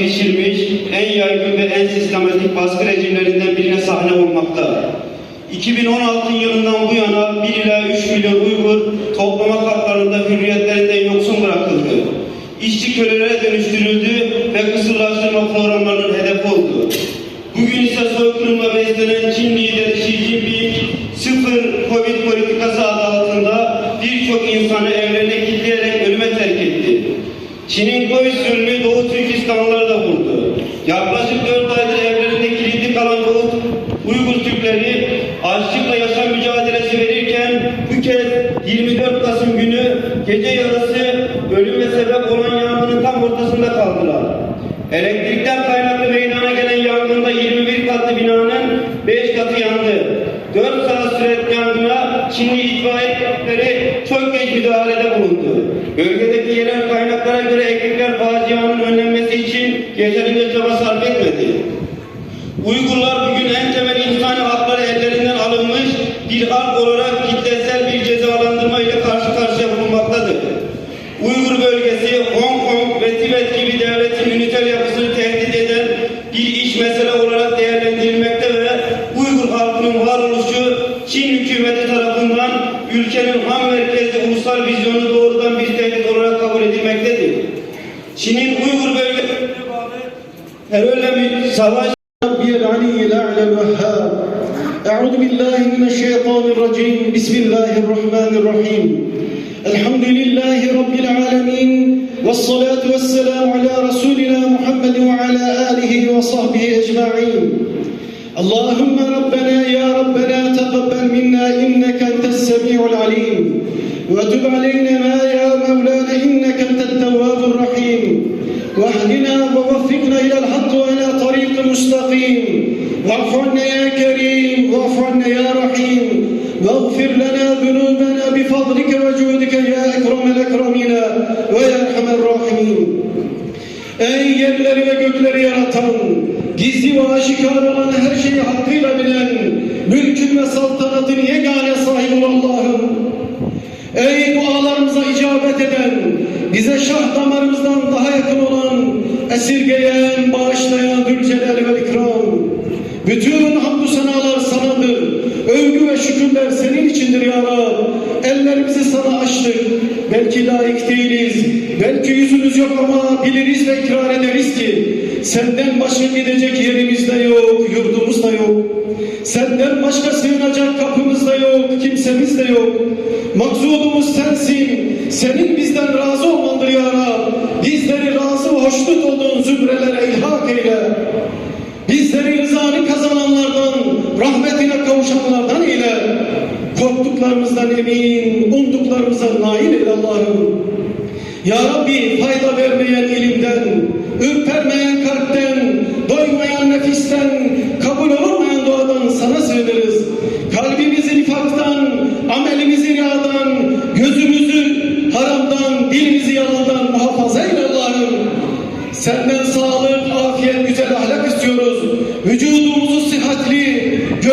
girişilmiş en yaygın ve en sistematik baskı rejimlerinden birine sahne olmakta. 2016 yılından bu yana 1 ila 3 milyon Uygur toplama kamplarında hürriyetlerinden yoksun bırakıldı. İşçi kölelere dönüştürüldü ve kısırlaştırma programlarının hedefi oldu. Bugün ise soykırımla beslenen Çin lideri Xi Çin'in Covid zulmü Doğu Türkistanlıları da vurdu. Yaklaşık 4 aydır evlerinde kilitli kalan Doğu Uygur Türkleri açlıkla yaşam mücadelesi verirken bu kez 24 Kasım günü gece yarısı ölüme sebep olan yangının tam ortasında kaldılar. Elektrikten ekipleri çok geç müdahalede bulundu. Bölgedeki yerel kaynaklara göre ekipler facianın önlenmesi için yeterince çaba sarf etmedi. Uygurlar bugün en temel insani hakları ellerinden alınmış bir halk olarak kitlesel bir cezalandırma ile karşı karşıya bulunmaktadır. Uygur bölgesi, Hong Kong ve Tibet gibi devletin üniter yapısını tehdit eden bir iş mesele olarak değerlendirilmekte ve Uygur halkının varoluşu Çin hükümeti ülkenin ham merkezli ulusal vizyonu doğrudan bir tehdit olarak kabul edilmektedir. Çin'in Uygur bölgesine bağlı terörle bir savaş ربي العلي الأعلى الوهاب أعوذ بالله من الشيطان الرجيم بسم الله الرحمن الرحيم الحمد لله رب العالمين والصلاة والسلام على رسولنا محمد وعلى آله وصحبه أجمعين اللهم ربنا يا ربنا تقبل منا إنك أنت السميع العليم. وتب علينا يا مولانا إنك أنت التواب الرحيم. واهدنا ووفقنا إلى الحق وإلى طريق مستقيم. واعف عنا يا كريم واعف عنا يا رحيم. واغفر لنا ذنوبنا بفضلك وجودك يا أكرم الأكرمين ويا أرحم الراحمين. Ey yerleri ve gökleri yaratan, gizli ve aşikar olan her şeyi hakkıyla bilen, mülkün ve saltanatın yegane sahibi Allah'ım. Ey dualarımıza icabet eden, bize şah damarımızdan daha yakın olan, esirgeyen, bağışlayan Zülcelal ve İkram. Bütün hamdü senalar sanadır. Övgü ve şükürler senin içindir ya Rab. Ellerimizi sana açtık. Belki layık değiliz. Belki yüzümüz yok ama biliriz ve ikrar ederiz ki senden başka gidecek yerimiz de yok, yurdumuz da yok. Senden başka sığınacak kapımız da yok, kimsemiz de yok. Maksudumuz sensin. Senin bizden razı olmandır ya Rab. Bizleri razı hoşnut olduğun zümrelere ilhak eyle. Bizleri rızanı kazananlardan, rahmetine kavuşanlardan eyle. Korktuklarımızdan emin, umduklarımıza nail eyle Allah'ım. Ya Rabbi fayda vermeyen ilimden, ürpermeyen kalpten, doymayan nefisten, kabul olunmayan duadan sana sığınırız. Kalbimizi nifaktan, amelimizi riyadan, gözümüzü haramdan, dilimizi yalandan muhafaza eyle Allah'ım. Senden sağlık, afiyet, güzel ahlak istiyoruz. Vücudumuzu sıhhatli,